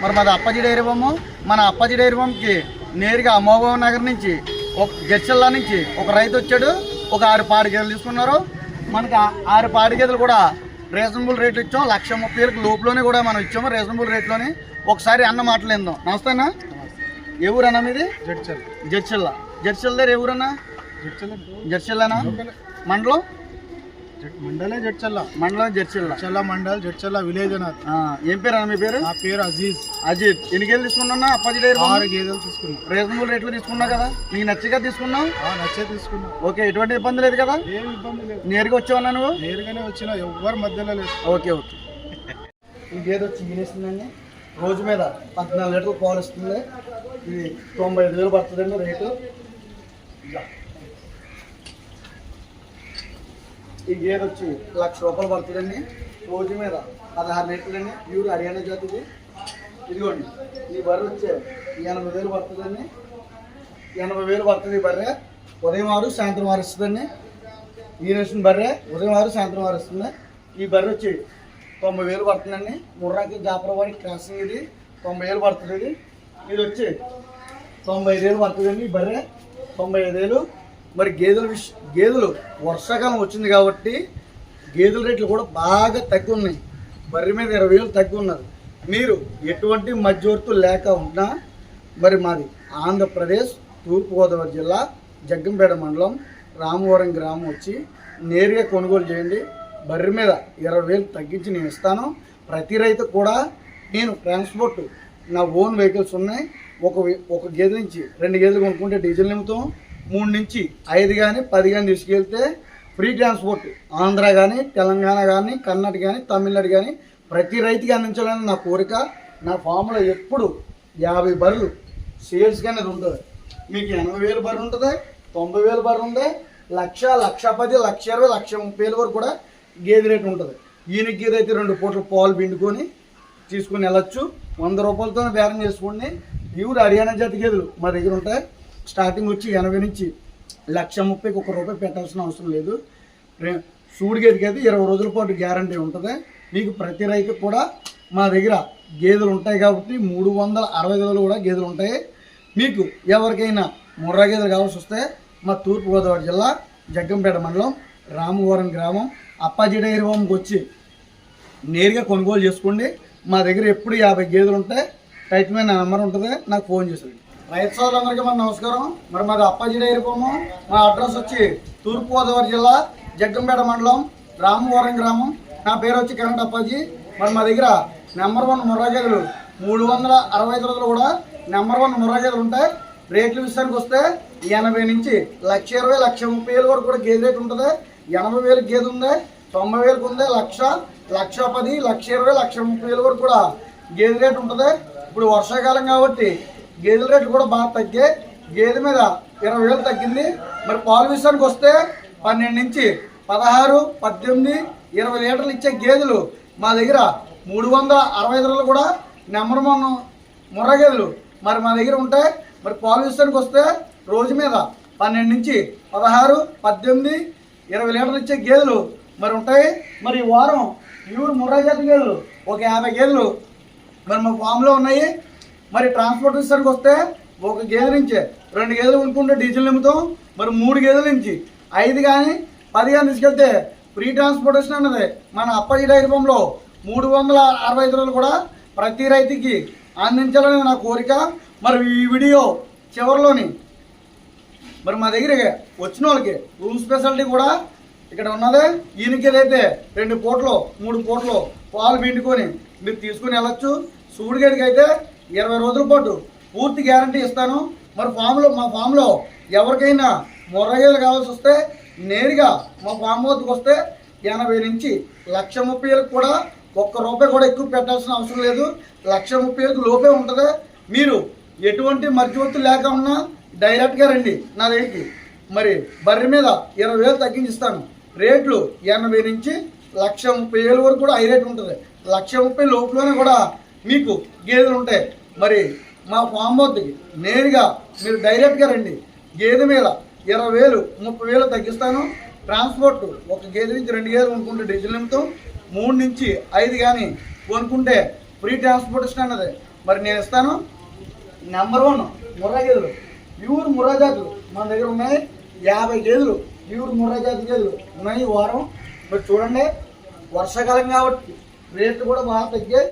మరి మాది అప్పాజీ డైరీ బొమ్మ. మన అప్పాజీ డైరీ బొమ్మకి నేరుగా మోగం నగర్ నుంచి ఒక జడ్చల్లా నుంచి ఒక రైతు వచ్చాడు. ఒక ఆరు పాడి గేదెలు తీసుకున్నారు. మనకి ఆరు పాడి గేదెలు కూడా రీజనబుల్ రేట్లు ఇచ్చాం. లక్ష ముప్పై వేలకు లోపులోనే కూడా మనం ఇచ్చాము. రీజనబుల్ రేట్లోనే ఒకసారి అన్న మాటలేందాం నమస్తే అన్న. ఏ ఊరన్నా మీది? జడ్చల్. జడ్చల్లా. జడ్చల్ దగ్గర ఏ ఊరన్నా? జడ్చల్ జడ్చల్లానా? మండలం? మండలే జడ్చల్ల మండలం జడ్చల్లా జడ్చల్ల మండల్ జడ్చల్ల విలేజ్ అన్నది ఆ, ఏం పేరు అన్న మీ పేరు? నా పేరు అజీజ్. అజిత్ ఎన్ని గేదెలు తీసుకున్నా అప్పాజీ డైరీ ఆరు గేదెలు తీసుకున్నా. రీజనబుల్ రేట్లు తీసుకున్నావు కదా? నీకు నచ్చగా తీసుకున్నావు? నచ్చే తీసుకున్నా. ఓకే ఎటువంటి ఇబ్బంది లేదు కదా? ఏం ఇబ్బంది లేదు. నేరుగా వచ్చావన్నా నువ్వు? నేరుగానే వచ్చిన ఎవ్వరి మధ్యలో లేదు. Okay okay. ఈ గేదె వచ్చి ఈనేస్తుందండి రోజు మీద పద్నాలుగు లీటర్లు పాలు ఇస్తుంది ఇది తొంభై ఐదు వేలు పడుతుందండి రేటు ఇదా. ఈ గేర్ వచ్చి లక్ష రూపాయలు పడుతుందండి. రోజు మీద పదహారు లీటర్లండి. ప్యూర్ హర్యానా జాతిది. ఇదిగోండి ఈ బర్రె వచ్చే ఎనభై వేలు పడుతుందండి. ఎనభై వేలు పడుతుంది ఈ బర్రె. ఉదయం ఆరు సాయంత్రం ఆరు ఇస్తుందండి ఈ నేషన్ బర్రె ఉదయం ఆరు సాయంత్రం ఆరు ఇస్తుంది ఈ బర్రె వచ్చి తొంభై వేలు పడుతుందండి. ముర్రాకి జాపరవాడి క్రాసింగ్ ఇది. తొంభై వేలు పడుతుంది ఇది. ఇది వచ్చి తొంభై ఐదు వేలు పడుతుందండి ఈ బర్రె. తొంభై ఐదు వేలు. మరి గేదెల విష గేదెలు వర్షాకాలం వచ్చింది కాబట్టి గేదెల రేట్లు కూడా బాగా తక్కువ ఉన్నాయి బర్రె మీద ఇరవై వేలు తక్కువ ఉన్నది మీరు ఎటువంటి మధ్యవర్తులు లేక ఉన్నా మరి మాది ఆంధ్రప్రదేశ్ తూర్పుగోదావరి జిల్లా జగ్గంపేట మండలం రామవరం గ్రామం వచ్చి నేరుగా కొనుగోలు చేయండి. బర్రె మీద ఇరవై వేలు తగ్గించి నేను ఇస్తాను. ప్రతి రైతు కూడా నేను ట్రాన్స్పోర్ట్ నా ఓన్ వెహికల్స్ ఉన్నాయి. ఒక వే- ఒక గేదె నుంచి రెండు గేదెలు కొనుక్కుంటే డీజిల్ నింపుతాం. మూడు నుంచి ఐదు కానీ పది కానీ తీసుకెళ్తే ఫ్రీ ట్రాన్స్పోర్ట్ ఆంధ్ర కానీ తెలంగాణ కానీ కర్ణాటక కానీ తమిళనాడు కానీ ప్రతి రైతుకి అందించాలని నా కోరిక. నా ఫామ్లో ఎప్పుడు యాభై బర్రెలు సేల్స్ అనేది ఉంటుంది. మీకు ఎనభై వేలు బర్రె ఉంటుంది తొంభై వేలు బర్రె ఉంది లక్ష లక్ష పది లక్ష ఇరవై లక్ష ముప్పై వేలు వరకు కూడా గేదె రేటు ఉంటుంది. ఈయన గేదైతే అయితే రెండు పూటలు పాలు పిండుకొని తీసుకుని వెళ్ళొచ్చు. వంద రూపాయలతో బేరం చేసుకోండి. ఇవి హర్యానా జాతి గేదెలు మా దగ్గర ఉంటాయి. స్టార్టింగ్ వచ్చి ఎనభై నుంచి లక్ష ముప్పైకి ఒక రూపాయి పెట్టాల్సిన అవసరం లేదు. సూడి గేదెకి అయితే ఇరవై రోజుల పాటు గ్యారంటీ ఉంటుంది. మీకు ప్రతి రైతు కూడా మా దగ్గర గేదెలు ఉంటాయి కాబట్టి మూడు వందల అరవై గదులు కూడా గేదెలు ఉంటాయి. మీకు ఎవరికైనా ముర్రా గేదెలు కావాల్సి వస్తే మా తూర్పుగోదావరి జిల్లా జగ్గంపేట మండలం రామవరం గ్రామం అప్పాజీ డైరీ హోమ్కి వచ్చి నేరుగా కొనుగోలు చేసుకోండి. మా దగ్గర ఎప్పుడు యాభై గేదెలు ఉంటాయి టైట్ మీద నా నెంబర్ ఉంటుంది. నాకు ఫోన్ చేయండి రైతు సోదరులందరికీ మన నమస్కారం. మరి మాది అప్పాజీ డైరీ బొమ్మ మా అడ్రస్ వచ్చి తూర్పుగోదావరి జిల్లా జగ్గంపేట మండలం రామవరం గ్రామం. నా పేరు వచ్చి కరెంట్ అప్పాజీ. మరి మా దగ్గర నెంబర్ వన్ ముర్రా మూడు వందల అరవై ఐదు రోజులు కూడా నెంబర్ వన్ ముర్రా ఉంటాయి రేట్ల విషయానికి వస్తే ఎనభై నుంచి లక్ష ఇరవై లక్ష ముప్పై వేలు వరకు కూడా గేదె రేట్ ఉంటుంది. ఎనభై వేలు గేదె ఉంది తొంభై వేలకు ఉంది లక్ష లక్ష పది లక్ష ఇరవై లక్ష ముప్పై వేలు వరకు కూడా గేదె రేటు ఉంటుంది. ఇప్పుడు వర్షాకాలం కాబట్టి గేదెల రేట్లు కూడా బాగా తగ్గాయి. గేదె మీద ఇరవై వేలు తగ్గింది. మరి పాలు విషయానికి వస్తే పన్నెండు నుంచి పదహారు పద్దెనిమిది ఇరవై లీటర్లు ఇచ్చే గేదెలు మా దగ్గర మూడు వందల అరవై ఐదు కూడా నెంబర్ వన్ ముర్ర గేదెలు మరి మా దగ్గర ఉంటాయి. మరి పాలు విషయానికి వస్తే రోజు మీద పన్నెండు నుంచి పదహారు పద్దెనిమిది ఇరవై లీటర్లు ఇచ్చే గేదెలు మరి ఉంటాయి. మరి వారం ప్యూర్ ముర్రా జాతి గేదెలు ఒక యాభై గేదెలు మరి మా ఫామ్లో ఉన్నాయి. మరి ట్రాన్స్పోర్ట్ విషయానికి వస్తే ఒక గేదె నుంచి రెండు గేదెలు కొనుక్కుంటే డీజిల్ నింపుతాం మరి మూడు గేదెల నుంచి. ఐదు కానీ పది కానీ తీసుకెళ్తే ఫ్రీ ట్రాన్స్పోర్టేషన్ అన్నది. మన అప్పటి డైరీ ఫామ్లో మూడు వందల అరవై ఐదు రోజులు కూడా ప్రతి రైతుకి అందించాలని నా కోరిక. మరి ఈ వీడియో చివరిలోని మరి మా దగ్గర వచ్చిన వాళ్ళకి రూమ్ స్పెషాలిటీ కూడా ఇక్కడ ఉన్నదే. ఈయనకేదైతే రెండు పూటలు మూడు పూటలు పాలు పిండుకొని మీరు తీసుకుని వెళ్ళొచ్చు. సూడిగడికి అయితే ఇరవై రోజుల పాటు పూర్తి గ్యారంటీ ఇస్తాను. మరి ఫామ్లో మా ఫామ్లో ఎవరికైనా మొర్రగేలు కావాల్సి వస్తే నేరుగా మా ఫామ్ వద్దకు వస్తే ఎనభై నుంచి లక్ష ముప్పై వేలకు కూడా ఒక్క రూపాయి కూడా ఎక్కువ పెట్టాల్సిన అవసరం లేదు. లక్ష ముప్పై వేలకు లోపే ఉంటుంది. మీరు ఎటువంటి మధ్యవర్తులు లేక ఉన్నా డైరెక్ట్గా రండి నా దగ్గరికి. మరి బర్రె మీద ఇరవై వేలు తగ్గించిస్తాను. రేట్లు ఎనభై నుంచి లక్ష ముప్పై వేలు వరకు కూడా హై రేట్ ఉంటుంది. లక్ష ముప్పై లోపలనే కూడా మీకు గేదెలు ఉంటాయి. మరి మా ఫామ్ వద్దకి నేరుగా మీరు డైరెక్ట్గా రండి. గేదె మీద ఇరవై వేలు ముప్పై వేలు తగ్గిస్తాను. ట్రాన్స్పోర్ట్ ఒక గేదె నుంచి రెండు గేదెలు కొనుక్కుంటే డీజిల్ నిమిత్తం మూడు నుంచి ఐదు కానీ కొనుక్కుంటే ఫ్రీ ట్రాన్స్పోర్టేషన్ అన్నది మరి నేను ఇస్తాను. నెంబర్ వన్ ముర్రా గేదెలు. ప్యూర్ ముర్రా జాతులు మన దగ్గర ఉన్నాయి. యాభై గేదెలు ప్యూర్ ముర్రా జాతి గేదెలు ఉన్నాయి వారం. మరి చూడండి వర్షాకాలం కాబట్టి రేట్లు కూడా బాగా తగ్గాయి.